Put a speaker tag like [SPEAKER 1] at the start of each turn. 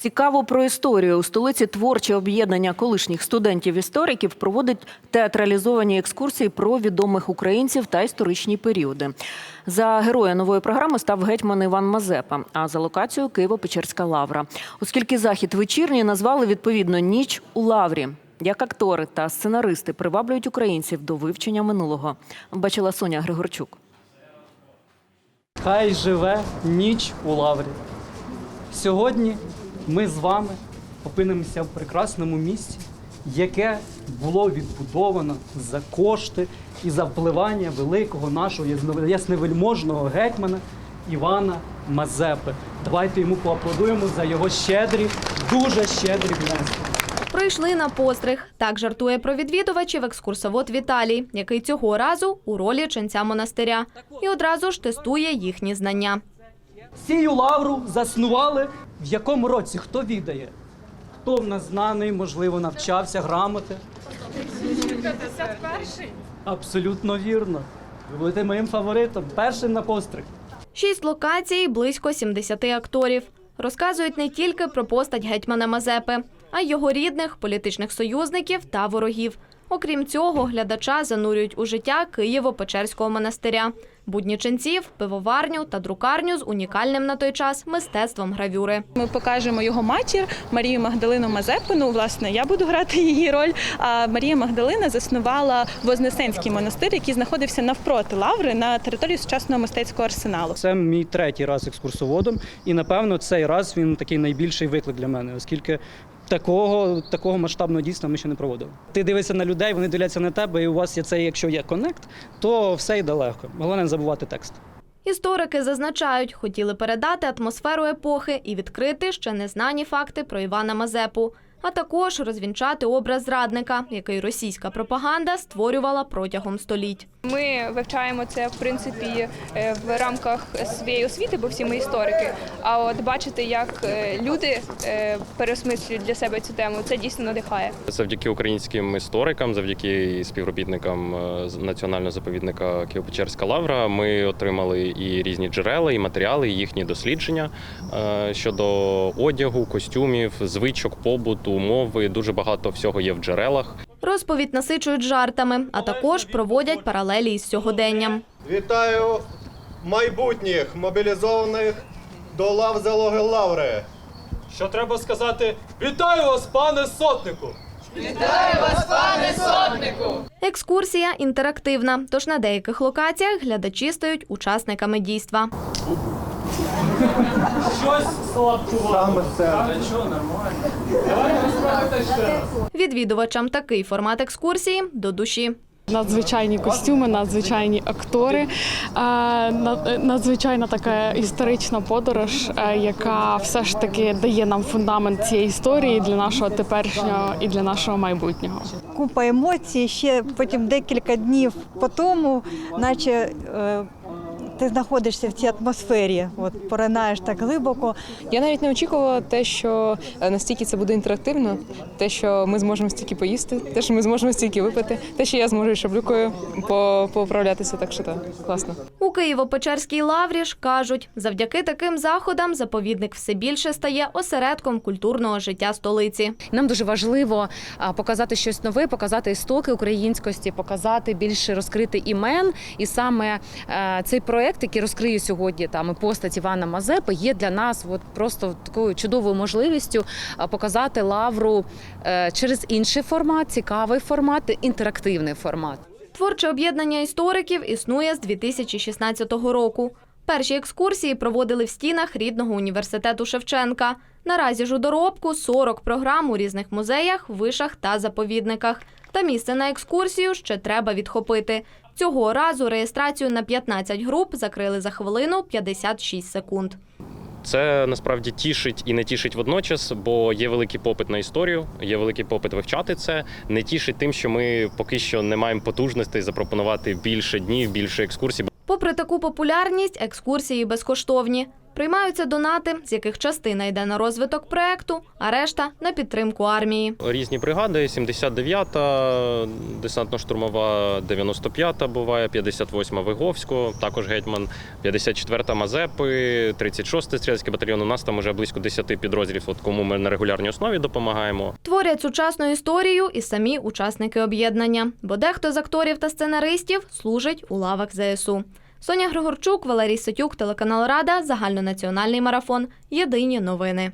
[SPEAKER 1] Цікаво про історію. У столиці творче об'єднання колишніх студентів-істориків проводить театралізовані екскурсії про відомих українців та історичні періоди. За героя нової програми став гетьман Іван Мазепа, а за локацією Києво-Печерська лавра. Оскільки захід вечірній назвали відповідно ніч у лаврі. Як актори та сценаристи приваблюють українців до вивчення минулого, бачила Соня Григорчук.
[SPEAKER 2] Хай живе ніч у лаврі. Сьогодні ми з вами опинимося в прекрасному місці, яке було відбудовано за кошти і за впливання великого нашого ясневельможного гетьмана Івана Мазепи. Давайте йому поаплодуємо за його щедрі, дуже щедрі внески.
[SPEAKER 3] Прийшли на постриг. Так жартує про відвідувачів екскурсовод Віталій, який цього разу у ролі ченця монастиря. І одразу ж тестує їхні знання.
[SPEAKER 2] Сію лавру заснували в якому році? Хто відає? Хто в нас знаний, можливо, навчався грамоти? 51-й. Абсолютно вірно. Ви будете моїм фаворитом, першим на постриг.
[SPEAKER 3] Шість локацій, близько 70 акторів. Розказують не тільки про постать гетьмана Мазепи, а й його рідних, політичних союзників та ворогів. Окрім цього, глядача занурюють у життя Києво-Печерського монастиря, будні ченців, пивоварню та друкарню з унікальним на той час мистецтвом гравюри.
[SPEAKER 4] Ми покажемо його матір Марію Магдалину Мазепину. Власне, я буду грати її роль. А Марія Магдалина заснувала Вознесенський монастир, який знаходився навпроти лаври на території сучасного мистецького арсеналу.
[SPEAKER 2] Це мій третій раз екскурсоводом, і напевно цей раз він такий найбільший виклик для мене, оскільки такого, такого масштабного дійства ми ще не проводили. Ти дивишся на людей, вони дивляться на тебе, і у вас є цей, якщо є коннект, то все йде легко. Головне не забувати текст.
[SPEAKER 3] Історики зазначають, хотіли передати атмосферу епохи і відкрити ще незнані факти про Івана Мазепу, а також розвінчати образ зрадника, який російська пропаганда створювала протягом століть.
[SPEAKER 5] Ми вивчаємо це в принципі е, в рамках своєї освіти, бо всі ми історики. А от бачити, як е, люди е, переосмислюють для себе цю тему, це дійсно надихає.
[SPEAKER 6] Завдяки українським історикам, завдяки співробітникам національного заповідника Києво-Печерська лавра, ми отримали і різні джерела, і матеріали, і їхні дослідження щодо одягу, костюмів, звичок, побуту, мови. Дуже багато всього є в джерелах.
[SPEAKER 3] Розповідь насичують жартами, а також проводять паралелі із сьогоденням.
[SPEAKER 7] Вітаю майбутніх мобілізованих до лав залоги Лаври.
[SPEAKER 8] Що треба сказати? Вітаю вас, пане сотнику! Вітаю вас, пане сотнику!
[SPEAKER 3] Екскурсія інтерактивна, тож на деяких локаціях глядачі стають учасниками дійства.
[SPEAKER 8] Щось слабкувато. Та чого, нормально. Давайте розправити ще раз.
[SPEAKER 3] Відвідувачам такий формат екскурсії до душі.
[SPEAKER 9] Надзвичайні костюми, надзвичайні актори, надзвичайна така історична подорож, яка все ж таки дає нам фундамент цієї історії для нашого теперішнього і для нашого майбутнього.
[SPEAKER 10] купа емоцій. Ще потім декілька днів по тому, наче е, ти знаходишся в цій атмосфері, от поринаєш так глибоко.
[SPEAKER 11] Я навіть не очікувала те, що е, настільки це буде інтерактивно, те, що ми зможемо стільки поїсти, те, що ми зможемо стільки випити, те, що я зможу шаблюкою по- поуправлятися, так що так, класно.
[SPEAKER 3] У Києво-Печерській лаврі ж кажуть, завдяки таким заходам заповідник все більше стає осередком культурного життя столиці.
[SPEAKER 12] Нам дуже важливо показати щось нове, показати істоки українськості, показати більше розкрити імен. І саме е, цей проект, який розкриє сьогодні там і постать Івана Мазепи, є для нас от просто такою чудовою можливістю показати лавру е, через інший формат, цікавий формат, інтерактивний формат.
[SPEAKER 3] Творче об'єднання істориків існує з 2016 року. Перші екскурсії проводили в стінах рідного університету Шевченка. Наразі ж у доробку 40 програм у різних музеях, вишах та заповідниках. Та місце на екскурсію ще треба відхопити. Цього разу реєстрацію на 15 груп закрили за хвилину 56 секунд.
[SPEAKER 6] Це насправді тішить і не тішить водночас, бо є великий попит на історію, є великий попит вивчати це. Не тішить тим, що ми поки що не маємо потужностей запропонувати більше днів, більше екскурсій.
[SPEAKER 3] Попри таку популярність, екскурсії безкоштовні. Приймаються донати, з яких частина йде на розвиток проекту, а решта на підтримку армії.
[SPEAKER 6] Різні бригади: 79-та, десантно-штурмова, 95-та буває, 58-та Виговського, також гетьман, 54-та Мазепи, 36-й стрілецький батальйон. У нас там вже близько 10 підрозділів, от кому ми на регулярній основі допомагаємо.
[SPEAKER 3] Творять сучасну історію і самі учасники об'єднання, бо дехто з акторів та сценаристів служить у лавах ЗСУ. Соня Григорчук, Валерій Сетюк, телеканал Рада, загальнонаціональний марафон. Єдині новини.